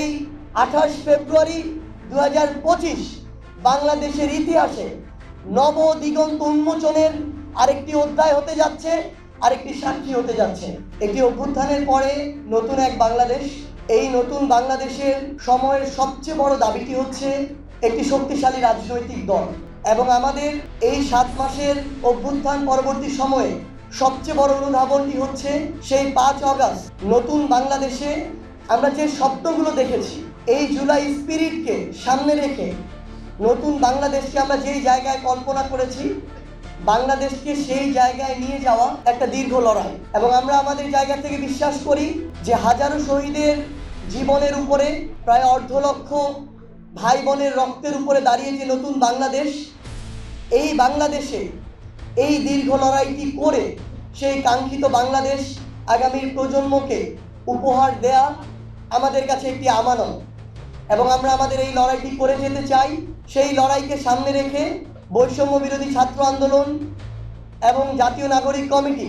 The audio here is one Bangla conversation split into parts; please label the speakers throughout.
Speaker 1: এই আঠাশ ফেব্রুয়ারি দুই হাজার পঁচিশ বাংলাদেশের ইতিহাসে নব দিগন্ত উন্মোচনের আরেকটি অধ্যায় হতে যাচ্ছে, আরেকটি সাক্ষী হতে যাচ্ছে। একটি অভ্যুত্থানের পরে নতুন এক বাংলাদেশ। এই নতুন বাংলাদেশের সময়ের সবচেয়ে বড় দাবিটি হচ্ছে একটি শক্তিশালী রাজনৈতিক দল এবং আমাদের এই সাত মাসের অভ্যুত্থান পরবর্তী সময়ে সবচেয়ে বড় অনুধাবনটি হচ্ছে সেই পাঁচ অগাস্ট নতুন বাংলাদেশে আমরা যে স্বপ্নগুলো দেখেছি, এই জুলাই স্পিরিটকে সামনে রেখে নতুন বাংলাদেশকে আমরা যেই জায়গায় কল্পনা করেছি, বাংলাদেশকে সেই জায়গায় নিয়ে যাওয়া একটা দীর্ঘ লড়াই। এবং আমরা আমাদের জায়গা থেকে বিশ্বাস করি যে হাজারো শহীদের জীবনের উপরে, প্রায় অর্ধ লক্ষ ভাই বোনের রক্তের উপরে দাঁড়িয়ে যে নতুন বাংলাদেশ, এই বাংলাদেশে এই দীর্ঘ লড়াইটি করে সেই কাঙ্ক্ষিত বাংলাদেশ আগামীর প্রজন্মকে উপহার দেয়া আমাদের কাছে একটি আমানত। এবং আমরা আমাদের এই লড়াইটি করে যেতে চাই, সেই লড়াইকে সামনে রেখে বৈষম্য বিরোধী ছাত্র আন্দোলন এবং জাতীয় নাগরিক কমিটি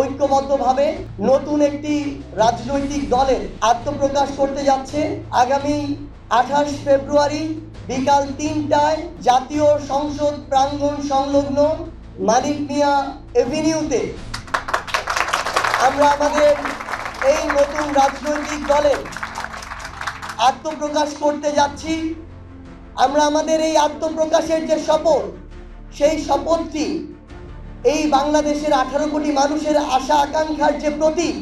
Speaker 1: ঐক্যবদ্ধভাবে নতুন একটি রাজনৈতিক দলের আত্মপ্রকাশ করতে যাচ্ছে। আগামী আঠাশ ফেব্রুয়ারি বিকাল তিনটায় জাতীয় সংসদ প্রাঙ্গণ সংলগ্ন মানিক মিয়া এভিনিউতে আমরা আমাদের এই নতুন রাজনৈতিক দলের আত্মপ্রকাশ করতে যাচ্ছি। আমরা আমাদের এই আত্মপ্রকাশের যে শপথ, সেই শপথটি এই বাংলাদেশের আঠারো কোটি মানুষের আশা আকাঙ্ক্ষার যে প্রতীক,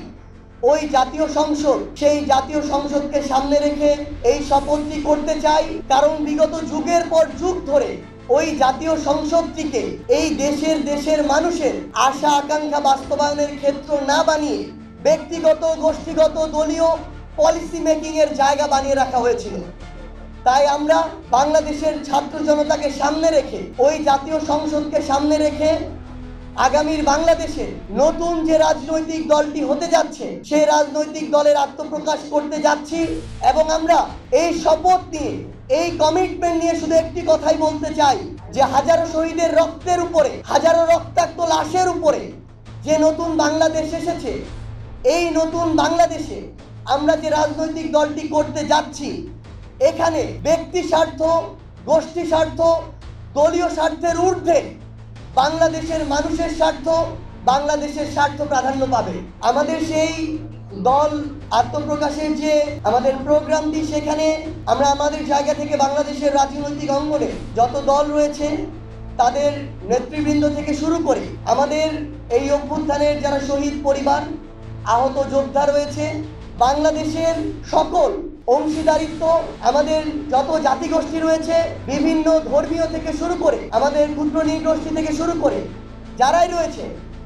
Speaker 1: ওই জাতীয় সংসদ, সেই জাতীয় সংসদকে সামনে রেখে এই শপথটি করতে চাই। কারণ বিগত যুগের পর যুগ ধরে ওই জাতীয় সংসদটিকে এই দেশের দেশের মানুষের আশা আকাঙ্ক্ষা বাস্তবায়নের ক্ষেত্র না বানিয়ে ব্যক্তিগত, গোষ্ঠীগত, দলীয় পলিসি মেকিং এর জায়গা বানিয়ে রাখা হয়েছিল। তাই আমরা বাংলাদেশের ছাত্র জনতাকে সামনে রেখে, ওই জাতীয় সংসদকে সামনে রেখে আগামীর বাংলাদেশে নতুন যে রাজনৈতিক দলটি হতে যাচ্ছে সেই রাজনৈতিক দলের আত্মপ্রকাশ করতে যাচ্ছি এবং আমরা এই শপথ নিয়ে, এই কমিটমেন্ট নিয়ে শুধু একটি কথাই বলতে চাই, যে হাজারো শহীদের রক্তের উপরে, হাজারো রক্তাক্ত লাশের উপরে যে নতুন বাংলাদেশ এসেছে এই নতুন বাংলাদেশে আমরা যে রাজনৈতিক দলটি করতে যাচ্ছি, এখানে ব্যক্তি স্বার্থ, গোষ্ঠী স্বার্থ, দলীয় স্বার্থের ঊর্ধ্বে বাংলাদেশের মানুষের স্বার্থ, বাংলাদেশের স্বার্থ প্রাধান্য পাবে। আমাদের সেই দল আত্মপ্রকাশের যে আমাদের প্রোগ্রামটি, সেখানে আমরা আমাদের জায়গা থেকে বাংলাদেশের রাজনৈতিক অঙ্গনে যত দল রয়েছে, তাদের নেতৃবৃন্দ থেকে শুরু করে আমাদের এই অভ্যুত্থানের যারা শহীদ পরিবার আহত যোদ্ধা রয়েছে। বাংলাদেশের সকল অংশীদারিত্ব, আমাদের যত জাতিগোষ্ঠী রয়েছে, বিভিন্ন ধর্মীয় থেকে শুরু করে, আমাদের ক্ষুদ্র নৃগোষ্ঠী থেকে শুরু করে, যারাই রয়েছে,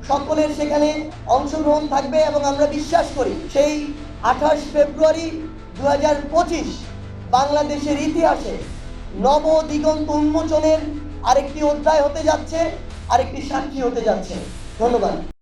Speaker 1: সকলের সেখানে অংশগ্রহণ থাকবে এবং আমরা বিশ্বাস করি, সেই আঠাশ ফেব্রুয়ারি দু হাজার পঁচিশ বাংলাদেশের ইতিহাসে নব দিগন্ত উন্মোচনের আরেকটি অধ্যায় হতে যাচ্ছে, আরেকটি সাক্ষী হতে যাচ্ছে। ধন্যবাদ।